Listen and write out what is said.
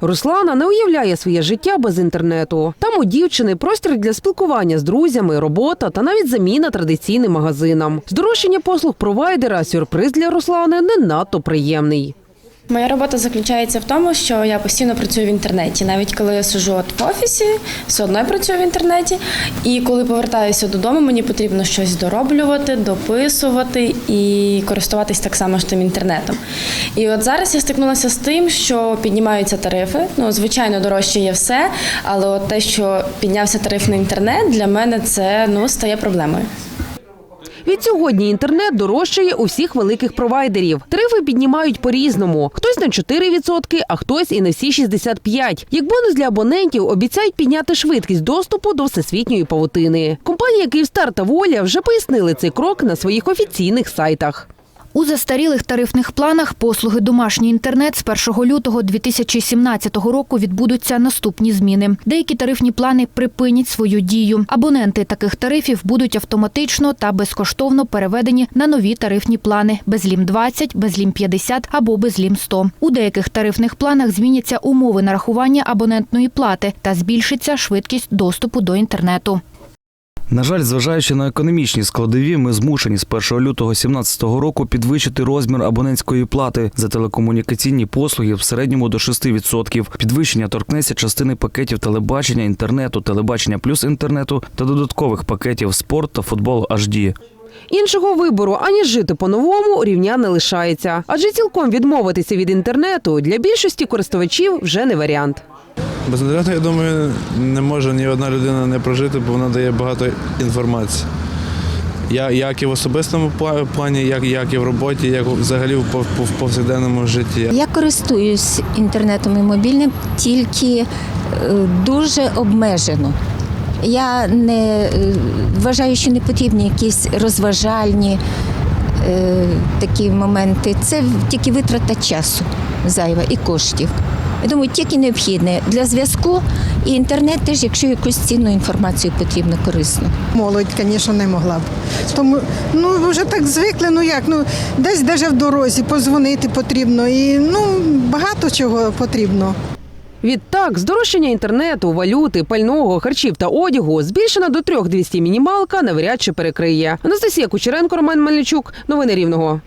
Руслана не уявляє своє життя без інтернету. Там у дівчини простір для спілкування з друзями, робота та навіть заміна традиційним магазинам. Здорожчання послуг провайдера сюрприз для Руслани не надто приємний. Моя робота заключається в тому, що я постійно працюю в інтернеті. Навіть коли я сижу от в офісі, все одно я працюю в інтернеті. І коли повертаюся додому, мені потрібно щось дороблювати, дописувати і користуватись так само ж тим інтернетом. І от зараз я стикнулася з тим, що піднімаються тарифи. Ну, звичайно, дорожче є все, але от те, що піднявся тариф на інтернет, для мене це ну стає проблемою. Від сьогодні інтернет дорожчає у всіх великих провайдерів. Тарифи піднімають по-різному. Хтось на 4%, а хтось і на всі 65%. Як бонус для абонентів обіцяють підняти швидкість доступу до всесвітньої павутини. Компанія Київстар та Воля вже пояснили цей крок на своїх офіційних сайтах. У застарілих тарифних планах послуги домашній інтернет з 1 лютого 2017 року відбудуться наступні зміни. Деякі тарифні плани припинять свою дію. Абоненти таких тарифів будуть автоматично та безкоштовно переведені на нові тарифні плани безлім 20, безлім 50 або безлім 100. У деяких тарифних планах зміняться умови нарахування абонентної плати та збільшиться швидкість доступу до інтернету. На жаль, зважаючи на економічні складові, ми змушені з 1 лютого 2017 року підвищити розмір абонентської плати за телекомунікаційні послуги в середньому до 6%. Підвищення торкнеться частини пакетів телебачення, інтернету, телебачення плюс інтернету та додаткових пакетів спорт та футбол HD. Іншого вибору аніж жити по-новому рівня не лишається, адже цілком відмовитися від інтернету для більшості користувачів вже не варіант. Без інтернету, я думаю, не може ні одна людина не прожити, бо вона дає багато інформації. Я- Як і в особистому плані, як, як і в роботі, як взагалі в пов- в повсякденному житті. Я користуюсь інтернетом і мобільним тільки е, дуже обмежено. Я не е, вважаю, що не потрібні якісь розважальні е, такі моменти. Це тільки витрата часу зайва і коштів. Я думаю, тільки необхідне для зв'язку і інтернет теж, якщо якусь цінну інформацію потрібно корисну. Молодь, звісно, не могла б. Тому ну вже так звикли, ну як, ну десь даже в дорозі позвонити потрібно і ну багато чого потрібно. Відтак, здорожчання інтернету, валюти, пального, харчів та одягу збільшена до 3200 мінімалка навряд чи перекриє. Анастасія Кучеренко, Роман Мельничук. Новини Рівного.